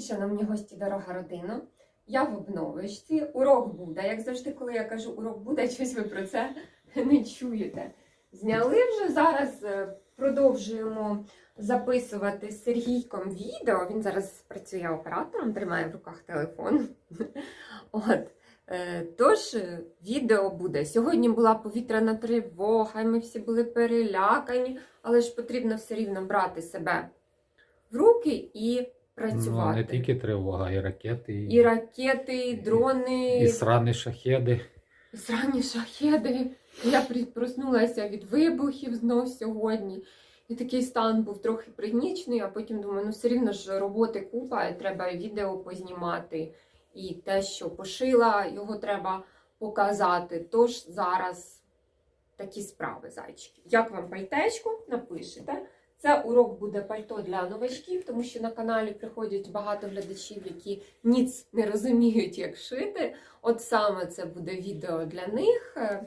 Привіт, шановні гості, дорога родина. Я в обновочці. Урок буде. Як завжди, коли я кажу урок буде, щось ви про це не чуєте. Зняли вже зараз, е, продовжуємо записувати з Сергійком відео. Він зараз працює оператором, тримає в руках телефон. От. Е, Тож е, відео буде. Сьогодні була повітряна тривога, ми всі були перелякані, але ж потрібно все рівно брати себе в руки і працювати. Ну, не тільки тривога, і ракети, і, І ракети, і дрони, і срані шахеди. і срані шахеди. Я проснулася від вибухів знов сьогодні. І такий стан був трохи пригнічений, а потім думаю, ну все рівно ж роботи купа, і треба відео познімати. І те, що пошила, його треба показати. Тож зараз такі справи, зайчики. Як вам пальтечко? Напишете. Це урок буде пальто для новачків, тому що на каналі приходять багато глядачів, які ніц не розуміють, як шити. От саме це буде відео для них. Е,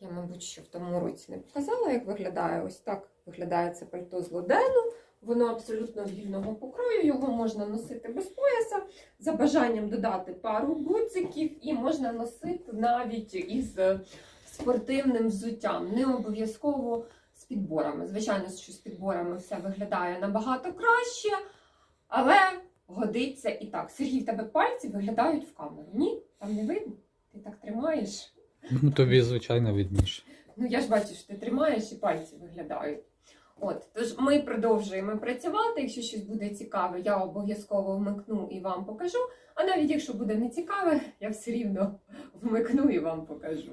Я, мабуть, що в тому році не показала, як виглядає. Ось так виглядає це пальто з лодену. Воно абсолютно вільного покрою, його можна носити без пояса, за бажанням додати пару гудзиків, і можна носити навіть із спортивним взуттям. Не обов'язково підборами. Звичайно, що з підборами все виглядає набагато краще, але годиться і так. Сергій, в тебе пальці виглядають в камеру. Ні, там не видно. Ти так тримаєш. Ну, тобі, звичайно, видніше. Ну, я ж бачу, що ти тримаєш і пальці виглядають. От, тож ми продовжуємо працювати. Якщо щось буде цікаве, я обов'язково вмикну і вам покажу. А навіть якщо буде не цікаве, я все рівно вмикну і вам покажу.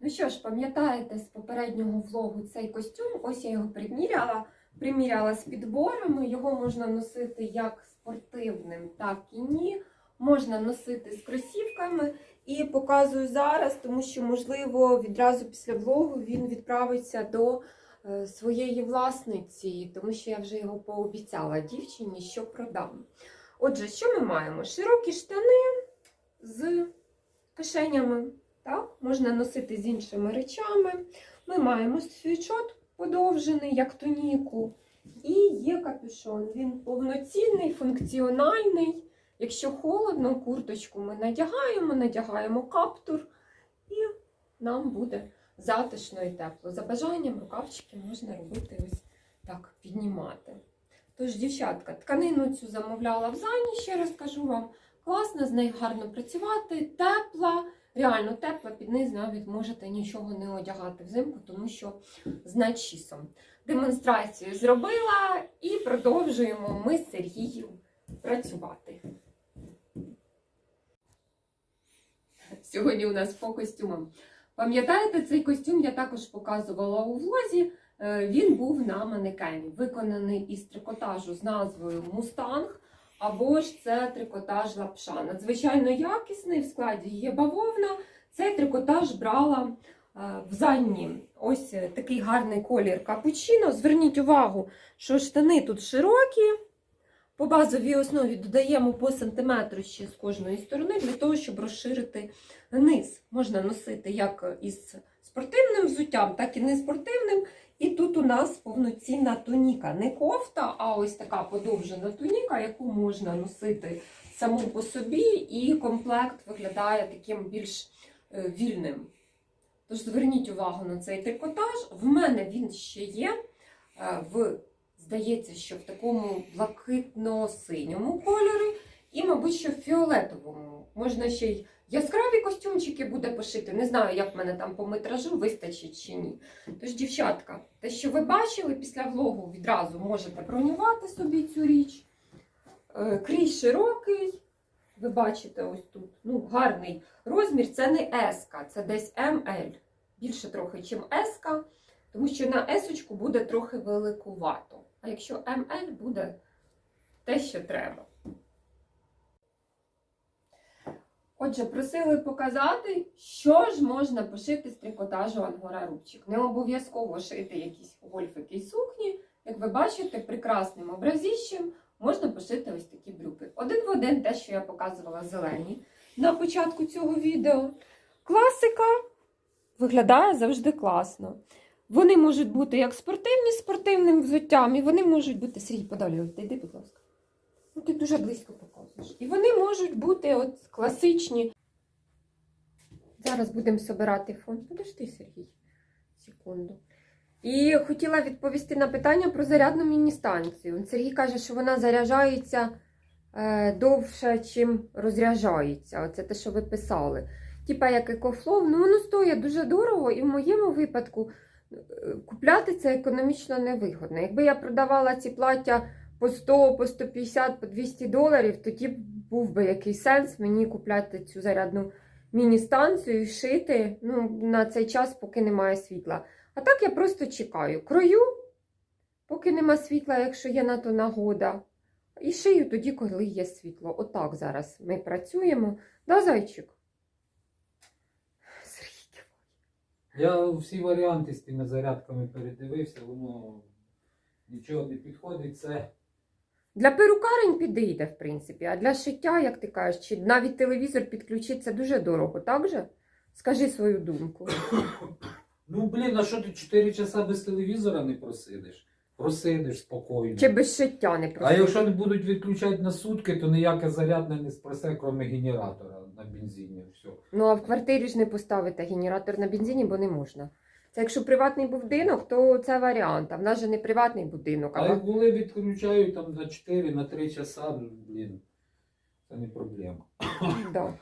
Ну що ж, пам'ятаєте з попереднього влогу цей костюм? Ось я його приміряла. Приміряла з підборами. Його можна носити як спортивним, так і ні. Можна носити з кросівками. І показую зараз, тому що, можливо, відразу після влогу він відправиться до е, своєї власниці, тому що я вже його пообіцяла дівчині, що продам. Отже, що ми маємо? Широкі штани з кишенями. Так? Можна носити з іншими речами. Ми маємо свічот подовжений, як тоніку. І є капюшон. Він повноцінний, функціональний. Якщо холодно, курточку ми надягаємо, надягаємо каптур, і нам буде затишно і тепло. За бажанням рукавчики можна робити ось так, піднімати. Тож, дівчатка, тканину цю замовляла в Зані, ще раз кажу вам. Класно, з нею гарно працювати, тепла, реально тепла, під низ навіть можете нічого не одягати взимку, тому що з начісом. Демонстрацію зробила і продовжуємо ми з Сергієм працювати. Сьогодні у нас по костюмам. Пам'ятаєте, цей костюм я також показувала у влозі. Е, Він був на манекені, виконаний із трикотажу з назвою Мустанг, або ж це трикотаж лапша. Надзвичайно якісний, в складі є бавовна. Цей трикотаж брала е, в Занні. Ось е, такий гарний колір капучино. Зверніть увагу, що штани тут широкі. По базовій основі додаємо по сантиметру ще з кожної сторони для того, щоб розширити низ. Можна носити як із спортивним взуттям, так і не спортивним. І тут у нас повноцінна туніка. Не кофта, а ось така подовжена туніка, яку можна носити саму по собі, і комплект виглядає таким більш е, вільним. Тож зверніть увагу на цей трикотаж. В мене він ще є е, в здається, що в такому блакитно-синьому кольорі, і, мабуть, що в фіолетовому. Можна ще й яскраві костюмчики буде пошити. Не знаю, як в мене там по метражу вистачить чи ні. Тож, дівчатка, те, що ви бачили після влогу, відразу можете бронювати собі цю річ. Е, Крій широкий. Ви бачите ось тут. Ну, гарний розмір. Це не S, це десь ML. Більше трохи, ніж S, тому що на S буде трохи великувато. А якщо ML буде те, що треба. Отже, просили показати, що ж можна пошити з трикотажу ангора рубчик. Не обов'язково шити якісь гольфики і сукні. Як ви бачите, прекрасним образіщем можна пошити ось такі брюки. Один в один те, що я показувала зелені на початку цього відео. Класика виглядає завжди класно. Вони можуть бути як спортивні з спортивним взуттям, і вони можуть бути. Сергій, подалі, йди, будь ласка. Ну, ти дуже близько показуєш. І вони можуть бути от класичні. Зараз будемо собирати фон. Подожди, Сергій. Секунду. І хотіла відповісти на питання про зарядну міні-станцію. Сергій каже, що вона заряджається е, довше, чим розряджається. Оце те, що ви писали. Типа як екофлоу, ну воно стоїть дуже дорого, і в моєму випадку е, купляти це економічно невигодно. Якби я продавала ці плаття по 100, по 150, по 200 доларів, тоді був би якийсь сенс мені купляти цю зарядну міні-станцію і шити ну, на цей час, поки немає світла. А так я просто чекаю. Крою, поки нема світла, якщо є на то нагода. І шию тоді, коли є світло. Отак зараз ми працюємо. Да, зайчик? Я всі варіанти з тими зарядками передивився, воно нічого не підходить. Це Для перукарень підійде, в принципі, а для шиття, як ти кажеш, чи навіть телевізор підключити, це дуже дорого, так же? Скажи свою думку. Ну, блін, а що ти 4 часа без телевізора не просидиш? Просидиш спокійно. Чи без шиття не А якщо не будуть відключати на сутки, то ніяке зарядне не спросе, крім генератора на бензині. Все. Ну, а в квартирі ж не поставити генератор на бензині, бо не можна. Це якщо приватний будинок, то це варіант. А в нас же не приватний будинок. А А як були відключають там на 4, на 3 часа, блін, це не проблема. Да.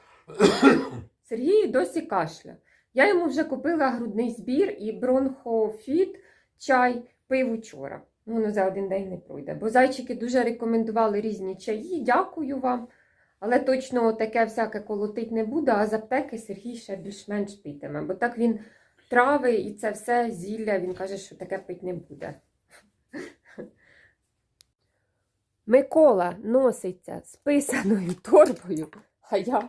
Сергій досі кашля. Я йому вже купила грудний збір і бронхофіт чай пив учора. Воно за один день не пройде. Бо зайчики дуже рекомендували різні чаї. Дякую вам. Але точно таке всяке колотить не буде, а з аптеки Сергій ще більш-менш питиме. Бо так він трави і це все зілля, він каже, що таке пить не буде. Микола носиться з писаною торбою, а я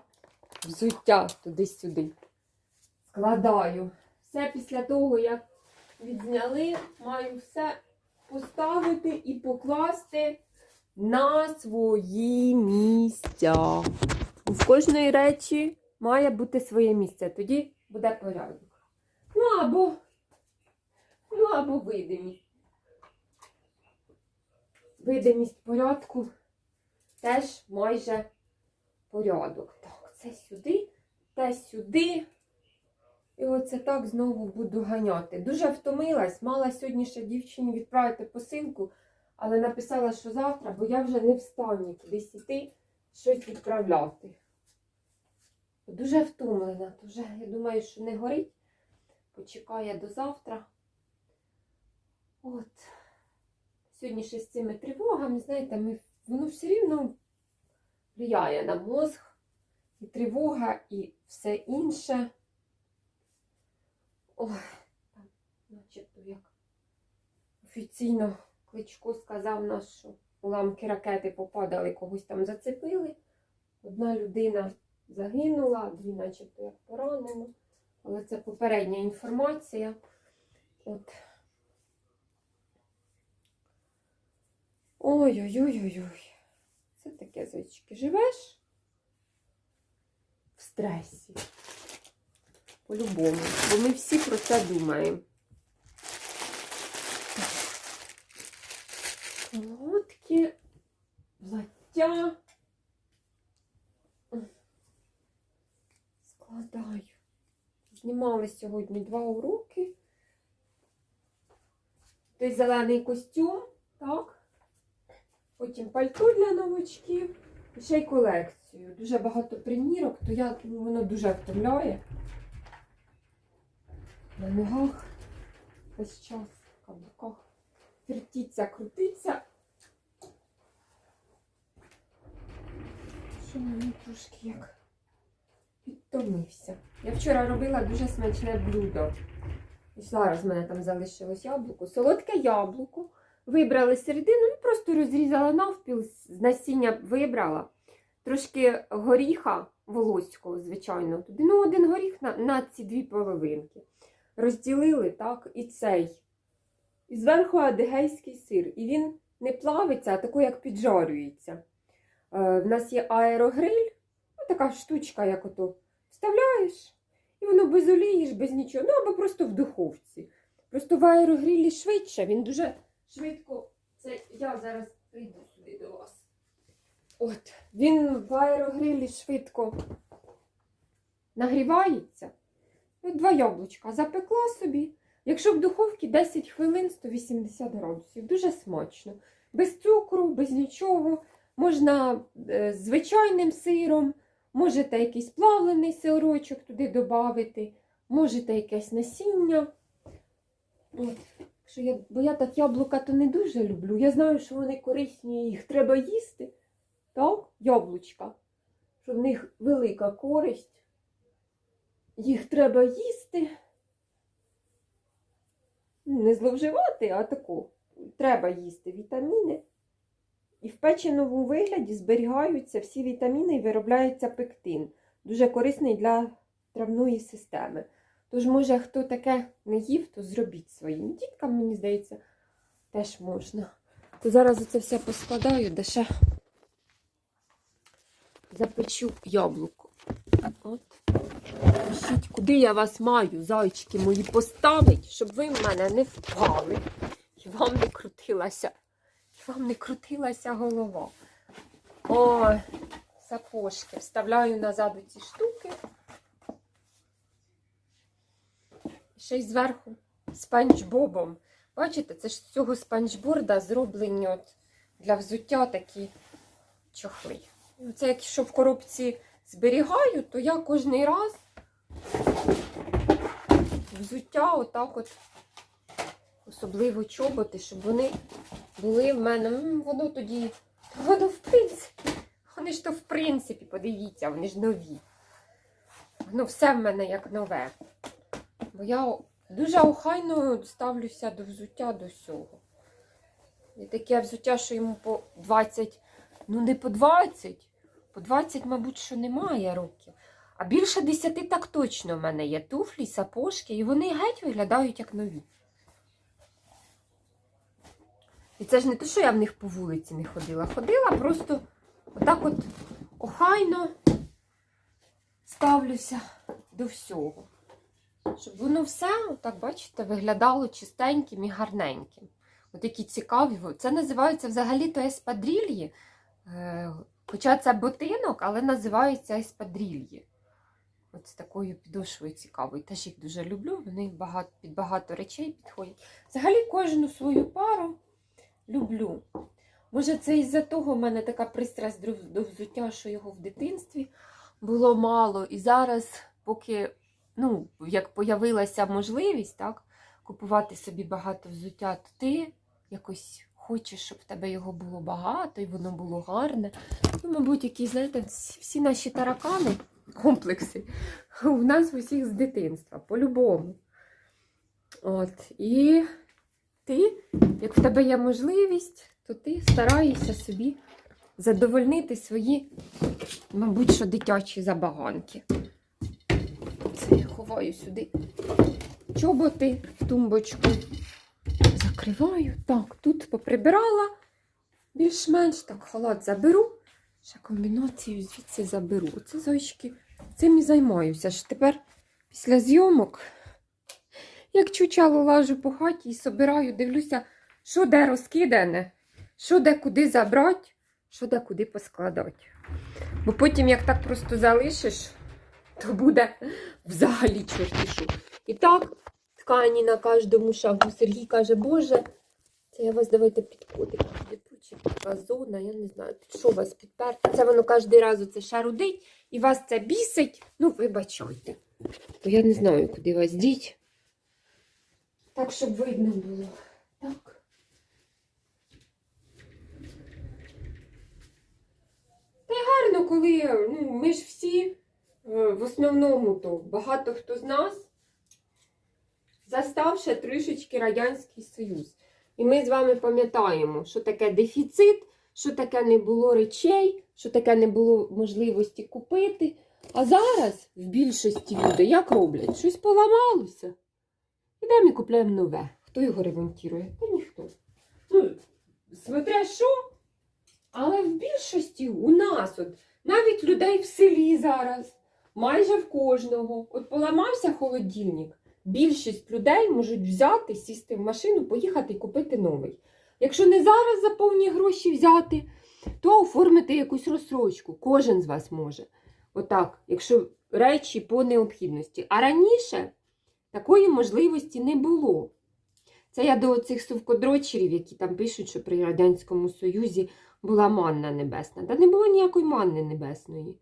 взуття туди-сюди складаю. Все після того, як відзняли, маю все поставити і покласти на свої місця. В кожної речі має бути своє місце, тоді буде порядок. Ну або, ну або видимість. Видимість порядку теж майже порядок. Так, це сюди, те сюди. І оце так знову буду ганяти. Дуже втомилась, мала сьогодні ще дівчині відправити посилку, але написала, що завтра, бо я вже не встану кудись іти, щось відправляти. Дуже втомлена, то вже, я думаю, що не горить. Почекає до завтра. От. Сьогодні ще з цими тривогами, знаєте, ми, воно все рівно впливає на мозг, і тривога, і все інше. Ой, начебто як офіційно Кличко сказав нас, що уламки ракети попадали, когось там зацепили. Одна людина загинула, дві начебто як поранено. Але це попередня інформація. От. Ой-ой-ой-ой-ой. Це таке зайчики. Живеш в стресі. По-любому. Бо ми всі про це думаємо. Колодки, плаття. Складаю. Знімали сьогодні два уроки. Той зелений костюм, так? Потім пальто для новачків. І ще й колекцію. Дуже багато примірок, то я, ну, воно дуже втомляє. На ногах весь час, в каблуках. Вертіться, крутиться. Що мені трошки як підтомився. Я вчора робила дуже смачне блюдо. І зараз в мене там залишилось яблуко. Солодке яблуко. Вибрали середину, ну просто розрізала навпіл, з насіння вибрала. Трошки горіха волоського, звичайно. Туди, ну, один горіх на, на ці дві половинки. Розділили, так, і цей. І зверху адигейський сир. І він не плавиться, а тако, як піджарюється. Е, в нас є аерогриль, така штучка, як ото. Вставляєш, і воно без олії, без нічого. Ну, або просто в духовці. Просто в аерогрілі швидше, він дуже швидко. Це я зараз прийду сюди до вас. От, він в аерогрилі швидко нагрівається. От два яблучка запекла собі. Якщо в духовці 10 хвилин 180 градусів. Дуже смачно. Без цукру, без нічого. Можна е, звичайним сиром, можете якийсь плавлений сирочок туди додати, можете якесь насіння. От. Якщо я, бо я так яблука то не дуже люблю. Я знаю, що вони корисні, їх треба їсти. Так, яблучка. Що в них велика користь. Їх треба їсти. Ну, Не зловживати, а таку. Треба їсти вітаміни. І в печеному вигляді зберігаються всі вітаміни і виробляється пектин. Дуже корисний для травної системи. Тож, може, хто таке не їв, то зробіть своїм діткам, мені здається, теж можна. То зараз це все поскладаю, де ще запечу яблуко. От. Пишіть, куди я вас маю, зайчики мої, поставить, щоб ви в мене не впали. І вам не крутилася. Вам не крутилася голова. Ой, сапожки. Вставляю назад у ці штуки. Ще й зверху спанч Бобом. Бачите, це ж з цього спанчборда зроблені от для взуття такі чохли. І Оце якщо в коробці зберігаю, то я кожний раз взуття отак от, особливо чоботи, щоб вони були в мене. Воно тоді, воно в принципі, вони ж то в принципі, подивіться, вони ж нові. Воно все в мене як нове. Бо я дуже охайно ставлюся до взуття до всього. І таке взуття, що йому по 20, ну не по 20, по 20, мабуть, що немає років. А більше 10 так точно в мене є туфлі, сапожки, і вони геть виглядають як нові. І це ж не те, що я в них по вулиці не ходила. Ходила, просто отак от охайно ставлюся до всього. Щоб воно все, отак, бачите, виглядало чистеньким і гарненьким. От які цікаві. Це називається взагалі-то еспадрільї. Е, Хоча це ботинок, але називаються еспадрільї. От з такою підошвою цікавою. Теж їх дуже люблю. Вони багато, під багато речей підходять. Взагалі кожну свою пару люблю. Може, це із-за того в мене така пристрасть до, взуття, що його в дитинстві було мало. І зараз, поки ну, як появилася можливість так, купувати собі багато взуття, то ти якось хочеш, щоб в тебе його було багато і воно було гарне. Ну, мабуть, які, знаєте, всі наші таракани, комплекси, у нас усіх з дитинства, по-любому. От, і ти, як в тебе є можливість, то ти стараєшся собі задовольнити свої, мабуть, що дитячі забаганки. Це я ховаю сюди чоботи в тумбочку. Закриваю. Так, тут поприбирала більш-менш так халат заберу. Ще комбінацію звідси заберу. Оце зайчики. Цим і займаюся. Ж тепер після зйомок, як чучало лажу по хаті і собираю, дивлюся, що де розкидане, що де куди забрати, що де куди поскладати. Бо потім, як так просто залишиш, то буде взагалі чорті що. І так, ткані на кожному шагу. Сергій каже, Боже, це я вас давайте. Липуча така зона, я не знаю, що вас підперти. Це воно кожен раз оце шарудить і вас це бісить. Ну, вибачайте. Бо я не знаю, куди вас діть. Так, щоб видно було. Так. Та й гарно, коли ну, ми ж всі е, в основному то багато хто з нас застав ще трішечки Радянський Союз. І ми з вами пам'ятаємо, що таке дефіцит, що таке не було речей, що таке не було можливості купити. А зараз в більшості люди як роблять? Щось поламалося. Ідемо і купляємо нове. Хто його ремонтує? Та ніхто. Ну, смотря що. Але в більшості у нас, от, навіть людей в селі зараз, майже в кожного, от поламався холодильник, більшість людей можуть взяти, сісти в машину, поїхати і купити новий. Якщо не зараз за повні гроші взяти, то оформити якусь розсрочку. Кожен з вас може. Отак, якщо речі по необхідності. А раніше такої можливості не було. Це я до цих совкодрочерів, які там пишуть, що при Радянському Союзі була манна небесна. Та не було ніякої манни небесної.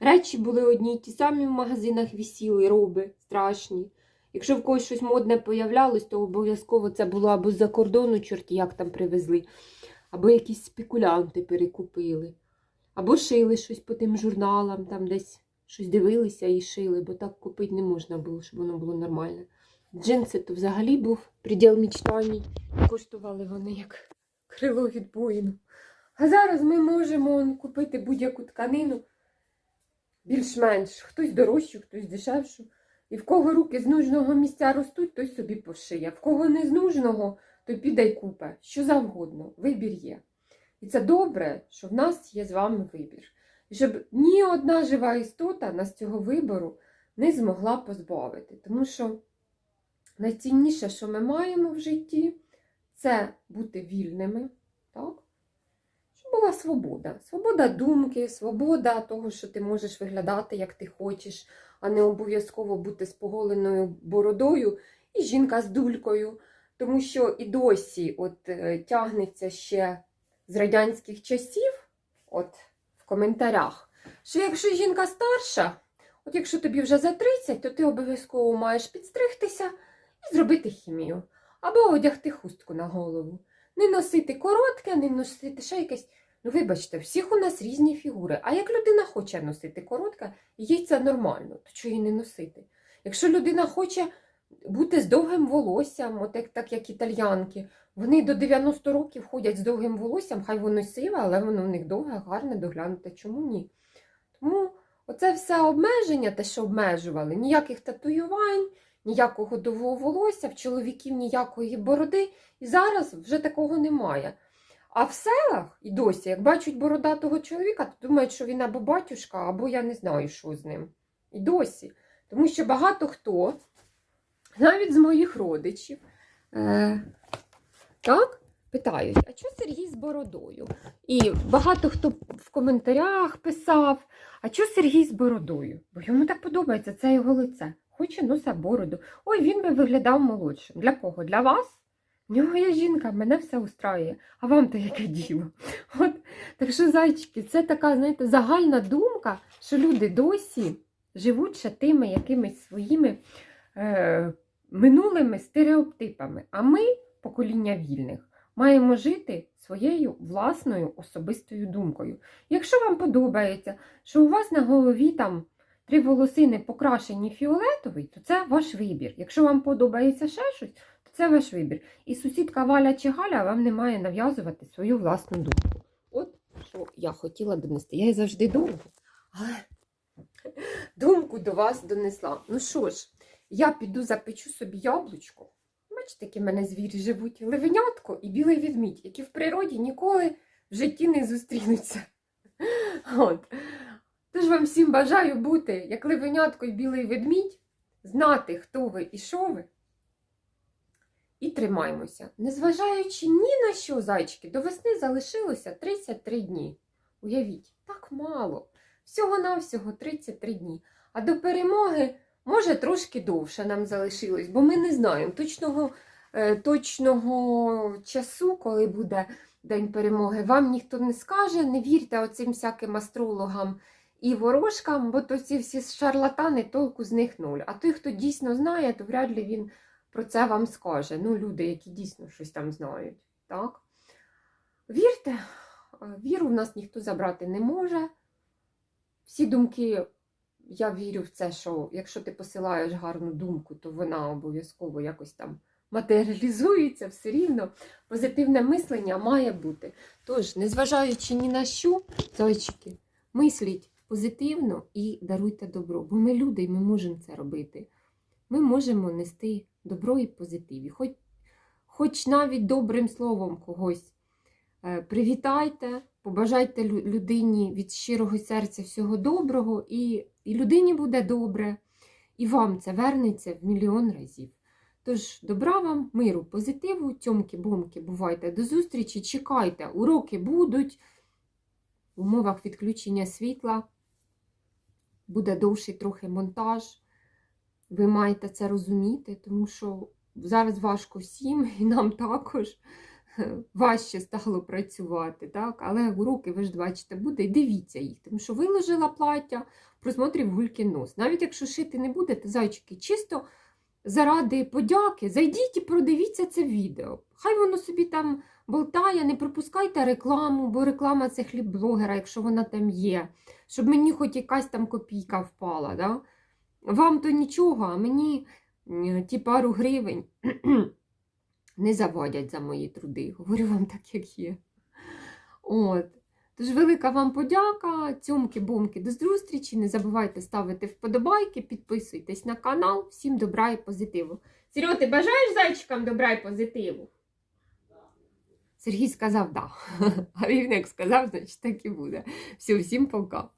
Речі були одні ті самі в магазинах вісіли, роби страшні. Якщо в когось щось модне появлялось, то обов'язково це було або з-за кордону, чорті як там привезли, або якісь спекулянти перекупили, або шили щось по тим журналам, там десь щось дивилися і шили, бо так купити не можна було, щоб воно було нормальне. Джинси то взагалі був приділ мічтаний. Коштували вони як крило від воїну. А зараз ми можемо купити будь-яку тканину більш-менш. Хтось дорожчу, хтось дешевшу. І в кого руки з нужного місця ростуть, той собі пошиє. В кого не з нужного, той піде й купе. Що завгодно. Вибір є. І це добре, що в нас є з вами вибір. Щоб ні одна жива істота нас цього вибору не змогла позбавити. Тому що найцінніше, що ми маємо в житті, це бути вільними. Так? Щоб була свобода. Свобода думки, свобода того, що ти можеш виглядати, як ти хочеш, а не обов'язково бути з поголеною бородою і жінка з дулькою. Тому що і досі от, е, тягнеться ще з радянських часів, от коментарях, що якщо жінка старша, от якщо тобі вже за 30, то ти обов'язково маєш підстригтися і зробити хімію. Або одягти хустку на голову. Не носити коротке, не носити ще якесь. Ну, вибачте, всіх у нас різні фігури. А як людина хоче носити коротке, їй це нормально, то чого їй не носити? Якщо людина хоче бути з довгим волоссям, от як, так як італьянки, вони до 90 років ходять з довгим волоссям, хай воно сиве, але воно в них довге, гарне, доглянуте. Чому ні? Тому оце все обмеження, те, що обмежували, ніяких татуювань, ніякого довгого волосся, в чоловіків ніякої бороди. І зараз вже такого немає. А в селах і досі, як бачать бородатого чоловіка, то думають, що він або батюшка, або я не знаю, що з ним. І досі. Тому що багато хто, навіть з моїх родичів, е, так, питають, а що Сергій з бородою? І багато хто в коментарях писав, а що Сергій з бородою? Бо йому так подобається, це його лице. Хоче носа бороду. Ой, він би виглядав молодшим. Для кого? Для вас? В нього є жінка, мене все устраює. А вам то яке діло? От, так що, зайчики, це така, знаєте, загальна думка, що люди досі живуть ще тими якимись своїми е, минулими стереотипами. А ми, покоління вільних, маємо жити своєю власною особистою думкою. Якщо вам подобається, що у вас на голові там три волосини покрашені фіолетовий, то це ваш вибір. Якщо вам подобається ще щось, то це ваш вибір. І сусідка Валя чи Галя вам не має нав'язувати свою власну думку. От що я хотіла донести. Я і завжди довго, але думку до вас донесла. Ну що ж, я піду запечу собі яблучко. Бачите, які в мене звірі живуть. Левенятко і білий відмідь, які в природі ніколи в житті не зустрінуться. От. Тож вам всім бажаю бути, як левенятко і білий ведмідь, знати, хто ви і що ви. І тримаймося. Незважаючи ні на що, зайчики, до весни залишилося 33 дні. Уявіть, так мало. Всього-навсього 33 дні. А до перемоги, може, трошки довше нам залишилось, бо ми не знаємо точного, е, точного часу, коли буде День перемоги. Вам ніхто не скаже, не вірте оцим всяким астрологам і ворожкам, бо то ці всі шарлатани толку з них нуль. А той, хто дійсно знає, то вряд ли він про це вам скаже. Ну, люди, які дійсно щось там знають. Так? Вірте, віру в нас ніхто забрати не може. Всі думки, я вірю в це, що якщо ти посилаєш гарну думку, то вона обов'язково якось там матеріалізується все рівно. Позитивне мислення має бути. Тож, незважаючи ні на що, зайчики, мисліть позитивно і даруйте добро. Бо ми люди і ми можемо це робити. Ми можемо нести добро і позитив. І хоч, хоч навіть добрим словом когось е, привітайте, побажайте людині від щирого серця всього доброго, і, і людині буде добре, і вам це вернеться в мільйон разів. Тож, добра вам, миру, позитиву, тьомки-бомки, бувайте до зустрічі, чекайте, уроки будуть. В умовах відключення світла буде довший трохи монтаж. Ви маєте це розуміти, тому що зараз важко всім, і нам також важче стало працювати. Так? Але уроки, ви ж бачите, буде, і дивіться їх, тому що виложила плаття, просмотрів гульки нос. Навіть якщо шити не будете, зайчики, чисто заради подяки, зайдіть і продивіться це відео. Хай воно собі там болтає, не пропускайте рекламу, бо реклама це хліб блогера, якщо вона там є, щоб мені хоч якась там копійка впала. Да? Вам то нічого, а мені ті пару гривень не заводять за мої труди. Говорю вам так, як є. От. Тож велика вам подяка, цьомки-бомки, до зустрічі. Не забувайте ставити вподобайки, підписуйтесь на канал. Всім добра і позитиву. Серьо, ти бажаєш зайчикам добра і позитиву? Сергій сказав да. А він як сказав, значить так і буде. Все, всім пока.